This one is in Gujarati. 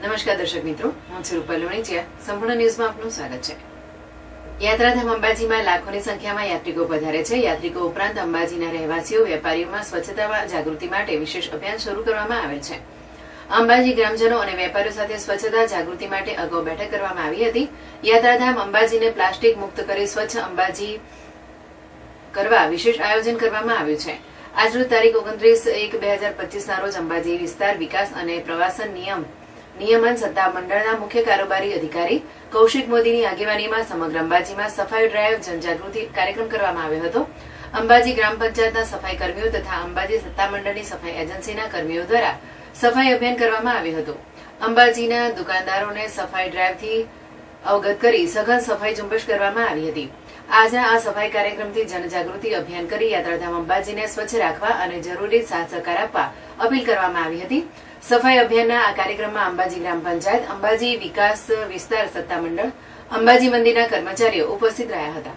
નમસ્કાર દર્શક મિત્રો, હું છું રૂપલ લોણીચિયા સંપૂર્ણ ન્યૂઝમાં આપનું સ્વાગત છે. યાત્રાધામ અંબાજીમાં લાખોની સંખ્યામાં યાત્રિકો પધારે છે. યાત્રિકો ઉપરાંત અંબાજીના રહેવાસીઓ, વેપારીઓમાં સ્વચ્છતા જાગૃતિ માટે વિશેષ અભિયાન શરૂ કરવામાં આવેલ છે. અંબાજી ગ્રામજનો અને વેપારીઓ સાથે સ્વચ્છતા, જાગૃતિ માટે અગાઉ બેઠક કરવામાં આવી હતી. યાત્રાધામ અંબાજીને પ્લાસ્ટિક મુક્ત કરી સ્વચ્છ અંબાજી કરવા વિશેષ આયોજન કરવામાં આવ્યું છે. આજરોજ તારીખ ઓગણત્રીસ એક બે હજાર પચીસના રોજ અંબાજી વિસ્તાર વિકાસ અને પ્રવાસન નિયમ નિયમન સત્તામંડળના મુખ્ય કારોબારી અધિકારી કૌશિક મોદીની આગેવાનીમાં સમગ્ર અંબાજીમાં સફાઈ ડ્રાઈવ જનજાગૃતિ કાર્યક્રમ કરવામાં આવ્યો હતો. અંબાજી ગ્રામ પંચાયતના સફાઈ કર્મીઓ તથા અંબાજી સત્તામંડળની સફાઈ એજન્સીના કર્મીઓ દ્વારા સફાઈ અભિયાન કરવામાં આવ્યું હતું. અંબાજીના દુકાનદારોને સફાઈ ડ્રાઈવથી અવગત કરી સઘન સફાઈ ઝુંબેશ કરવામાં આવી હતી. આજના આ સફાઈ કાર્યક્રમથી જનજાગૃતિ અભિયાન કરી યાત્રાધામ અંબાજીને સ્વચ્છ રાખવા અને જરૂરી સાથ સહકાર આપવા અપીલ કરવામાં આવી હતી. સફાઈ અભિયાનના આ કાર્યક્રમમાં અંબાજી ગ્રામ પંચાયત, અંબાજી વિકાસ વિસ્તાર સત્તામંડળ, અંબાજી મંદિરના કર્મચારીઓ ઉપસ્થિત રહ્યા હતા.